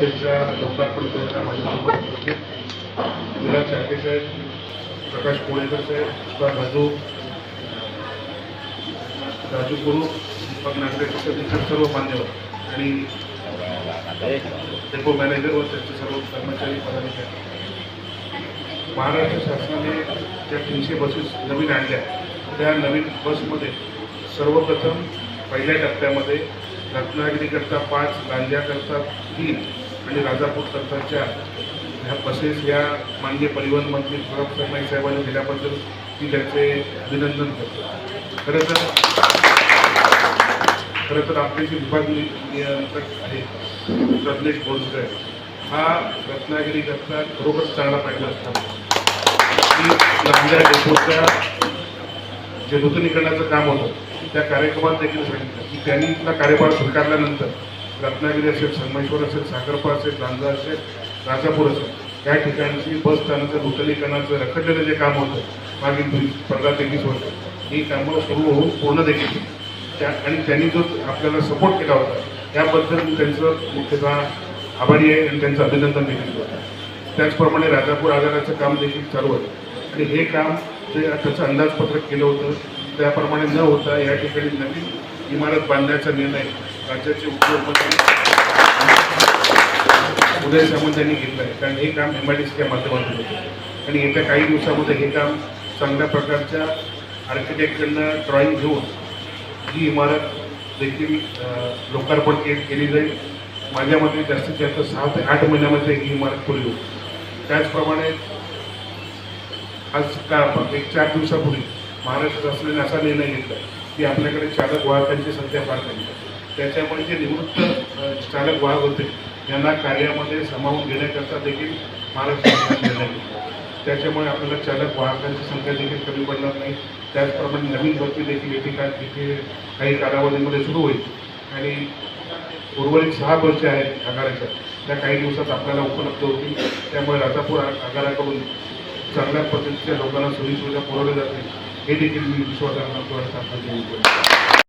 बसेसच्या लोकार्पण केलेल्या माझ्यासोबत होते विलास चाटे प्रकाश कोळेकर साहेब सुभाष राजू राजू गुरु दीपक नागरे इतर सर्व मान्यवर आणि डेपो मॅनेजर व त्यांचे सर्व कर्मचारी पदाधिकारी. महाराष्ट्र शासनाने ज्या तीनशे बसेस नवीन आणल्या त्या नवीन बसमध्ये सर्वप्रथम पहिल्या टप्प्यामध्ये रत्नागिरीकरता पाच लांज्याकरता तीन आणि राजापूर चार ह्या बसेस या माननीय परिवहन मंत्री सुरभ सरनाईक साहेबांनी दिल्याबद्दल मी त्यांचे अभिनंदन करतो. खरं तर खरं तर आपले जे विभाग नियंत्रक आहे रत्नेश बोरकर हा रत्नागिरी घटना खरोखर चांगला पाहिला असता. की लांजा डेपोच्या जे नूतनीकरणाचं काम होतं त्या कार्यक्रमात देखील सांगितलं. की त्यांनी इथला कार्यभार स्वीकारल्यानंतर रत्नागिरी असेल संगमेश्वर असेल साखरपा असेल लांजा असेल राजापूर असेल या ठिकाणची बस स्थानकं नूतनीकरणाचं रखडलेलं जे काम होतं मागील पंधरा ते वीस वर्ष ही कामं सुरू होऊन पूर्ण देखील त्या आणि त्यांनी जो आपल्याला सपोर्ट केला होता त्याबद्दल मी त्यांचं मुख्यतः आभारी आहे आणि त्यांचं अभिनंदन देखील करतो. त्याचप्रमाणे राजापूर आगाराचं काम देखील चालू आहे आणि हे काम जे त्याचं अंदाजपत्रक केलं होतं त्याप्रमाणे न होता या ठिकाणी नवीन इमारत बांधण्याचा निर्णय राज्याचे उद्योगमंत्री. उदय सामंत यांनी घेतलं आहे कारण हे काम एम आय डी सीच्या माध्यमातून होतं. आणि येत्या काही दिवसामध्ये हे काम चांगल्या प्रकारच्या आर्किटेक्टकडनं ड्रॉईंग घेऊन ही इमारत देखील लोकार्पण के केली जाईल. माझ्या मते जास्तीत जास्त सहा ते आठ महिन्यामध्ये ही इमारत पुरी होईल. त्याचप्रमाणे आज का एक चार दिवसापूर्वी महाराष्ट्र शासनाने असा निर्णय घेतला की आपल्याकडे चालक वाहकांची संख्या फार कमी आहे. त्याच्यामुळे जे निवृत्त चालक वाहक होते यांना कार्यामध्ये सामावून घेण्याकरता देखील महाराष्ट्र शासनाने निर्णय घेतला त्याच्यामुळे आपल्याला चालक वाहकांची संख्या देखील कमी पडणार नाही. त्याचप्रमाणे नवीन भरती देखील या ठिकाणी तिथे काही कालावधीमध्ये सुरू होईल. आणि उर्वरित सहा बसच्या आहेत आगाराच्या. त्या काही दिवसात आपल्याला उपलब्ध होतील. त्यामुळे राजापूर आगाराकडून चांगल्या पद्धतीच्या लोकांना सोयीसुविधा पुरवल्या जातील. हे देखील मी विश्वासार्ह आपण